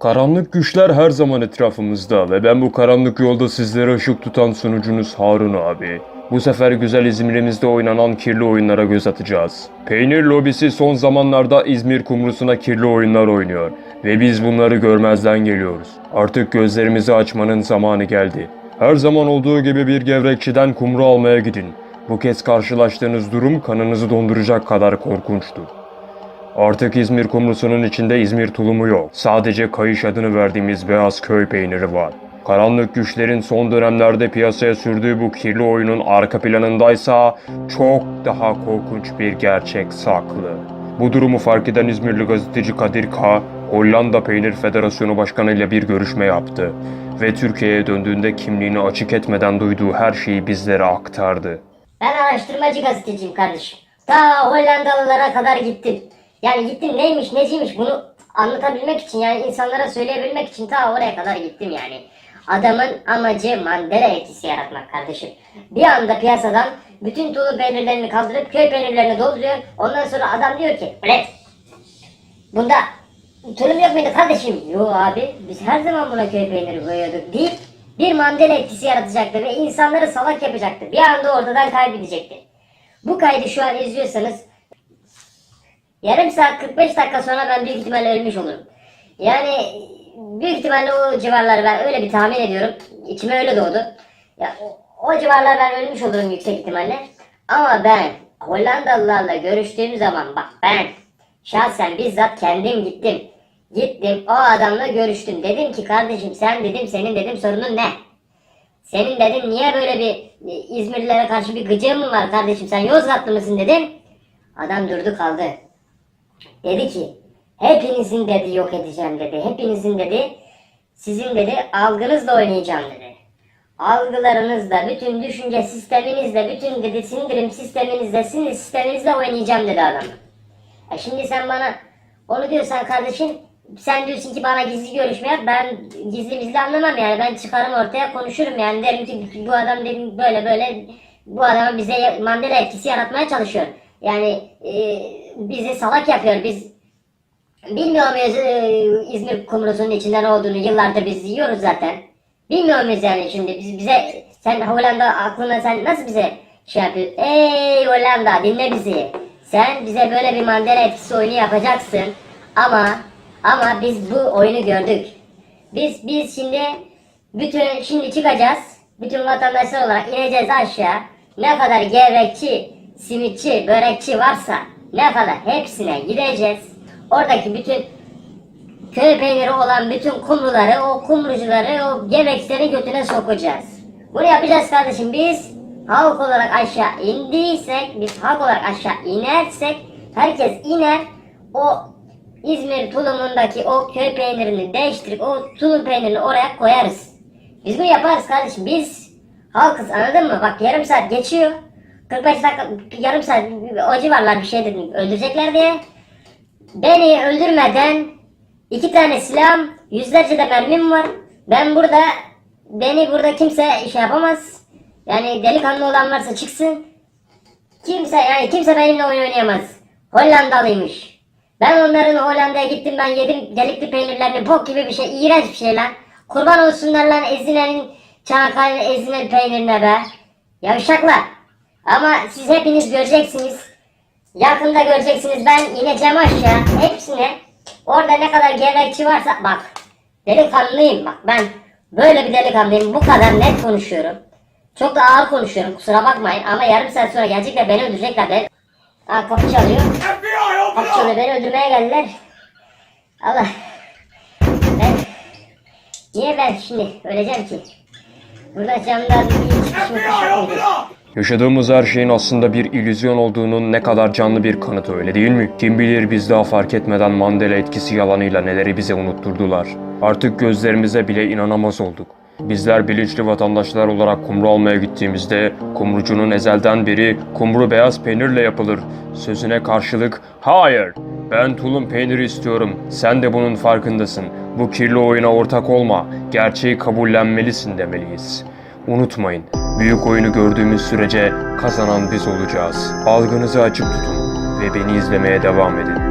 Karanlık güçler her zaman etrafımızda ve ben bu karanlık yolda sizlere ışık tutan sunucunuz Harun abi. Bu sefer güzel İzmir'imizde oynanan kirli oyunlara göz atacağız. Peynir lobisi son zamanlarda İzmir kumrusuna kirli oyunlar oynuyor ve biz bunları görmezden geliyoruz. Artık gözlerimizi açmanın zamanı geldi. Her zaman olduğu gibi bir gevrekçiden kumru almaya gidin. Bu kez karşılaştığınız durum kanınızı donduracak kadar korkunçtu. Artık İzmir kumrusunun içinde İzmir tulumu yok. Sadece kayış adını verdiğimiz beyaz köy peyniri var. Karanlık güçlerin son dönemlerde piyasaya sürdüğü bu kirli oyunun arka planındaysa çok daha korkunç bir gerçek saklı. Bu durumu fark eden İzmirli gazeteci Kadir K. Hollanda Peynir Federasyonu Başkanı ile bir görüşme yaptı ve Türkiye'ye döndüğünde kimliğini açık etmeden duyduğu her şeyi bizlere aktardı. Ben araştırmacı gazeteciyim kardeşim. Ta Hollandalılara kadar gittim. Yani gittim neymiş neciymiş bunu anlatabilmek için yani insanlara söyleyebilmek için ta oraya kadar gittim yani. Adamın amacı Mandela etkisi yaratmak kardeşim. Bir anda piyasadan bütün tulum peynirlerini kaldırıp köy peynirlerini dolduruyor. Ondan sonra adam diyor ki ulan bunda tulum yok muydu kardeşim? Yo abi biz her zaman buna köy peyniri koyuyorduk deyip bir Mandela etkisi yaratacaktı ve insanları salak yapacaktı. Bir anda ortadan kaybedecekti. Bu kaydı şu an izliyorsanız yarım saat 45 dakika sonra ben büyük ihtimalle ölmüş olurum. Yani büyük ihtimalle o civarları ben öyle bir tahmin ediyorum. İçime öyle doğdu. Ya, o, o civarlar ben ölmüş olurum yüksek ihtimalle. Ama ben Hollandalılarla görüştüğüm zaman bak ben şahsen bizzat kendim gittim. Gittim o adamla görüştüm. Dedim ki kardeşim sen dedim senin dedim sorunun ne? Senin dedim niye böyle bir e, İzmirlilere karşı bir gıcığın mı var kardeşim sen Yozgatlı mısın dedim. Adam durdu kaldı. Dedi ki hepinizin dedi yok edeceğim dedi. Hepinizin dedi sizin dedi algınızla oynayacağım dedi. Algılarınızla, bütün düşünce sisteminizle, bütün dedi sindirim sisteminizle, sinir sisteminizle oynayacağım dedi adam. E şimdi sen bana onu diyorsan kardeşim sen diyorsun ki bana gizli görüşme yap. Ben gizli gizli anlamam yani. Ben çıkarım ortaya konuşurum yani. Derim ki bu adam dedim böyle böyle bu adam bize Mandela etkisi yaratmaya çalışıyor. Yani e, bizi salak yapıyor. Biz bilmiyor muyuz e, İzmir kumrusunun içinde ne olduğunu yıllardır biz yiyoruz zaten. Bilmiyor muyuz yani şimdi biz, bize sen Hollanda aklına sen nasıl bize şey yapıyorsun? Ey Hollanda dinle bizi. Sen bize böyle bir Mandela etkisi oyunu yapacaksın. Ama ama biz bu oyunu gördük. Biz biz şimdi bütün şimdi çıkacağız. Bütün vatandaşlar olarak ineceğiz aşağı. Ne kadar gevrekçi, simitçi, börekçi varsa ne kadar hepsine gideceğiz. Oradaki bütün köy peyniri olan bütün kumruları, o kumrucuları, o gevrekçileri götüne sokacağız. Bunu yapacağız kardeşim. Biz halk olarak aşağı indiysek, biz halk olarak aşağı inersek, herkes iner, o İzmir tulumundaki o köy peynirini değiştirip o tulum peynirini oraya koyarız. Biz bunu yaparız kardeşim. Biz halkız anladın mı? Bak yarım saat geçiyor. 45 dakika, yarım saat o civarlar bir şey dedim. Öldürecekler diye. Beni öldürmeden iki tane silahım, yüzlerce de mermim var. Ben burada, beni burada kimse şey yapamaz. Yani delikanlı olan varsa çıksın. Kimse yani kimse benimle oyun oynayamaz. Hollandalıymış. Ben onların Hollanda'ya gittim ben yedim delikli peynirlerini bok gibi bir şey iğrenç bir şey lan. Kurban olsunlar lan Ezine'nin Çanakkale'nin Ezine peynirine be. Yavşaklar. Ama siz hepiniz göreceksiniz. Yakında göreceksiniz ben ineceğim aşağı hepsine. Orada ne kadar gevrekçi varsa bak. Delikanlıyım bak ben böyle bir delikanlıyım bu kadar net konuşuyorum. Çok da ağır konuşuyorum kusura bakmayın ama yarım saat sonra gelecekler beni öldürecekler. Ben... Aa kapı çalıyor. Kapı çalıyor beni öldürmeye geldiler. Allah. Ben... Niye ben şimdi öleceğim ki? Burada yok muydu? Yaşadığımız her şeyin aslında bir illüzyon olduğunun ne kadar canlı bir kanıtı öyle değil mi? Kim bilir biz daha fark etmeden Mandela etkisi yalanıyla neleri bize unutturdular. Artık gözlerimize bile inanamaz olduk. Bizler bilinçli vatandaşlar olarak kumru almaya gittiğimizde kumrucunun ezelden beri kumru beyaz peynirle yapılır. Sözüne karşılık hayır ben tulum peyniri istiyorum sen de bunun farkındasın. Bu kirli oyuna ortak olma gerçeği kabullenmelisin demeliyiz. Unutmayın, büyük oyunu gördüğümüz sürece kazanan biz olacağız. Algınızı açık tutun ve beni izlemeye devam edin.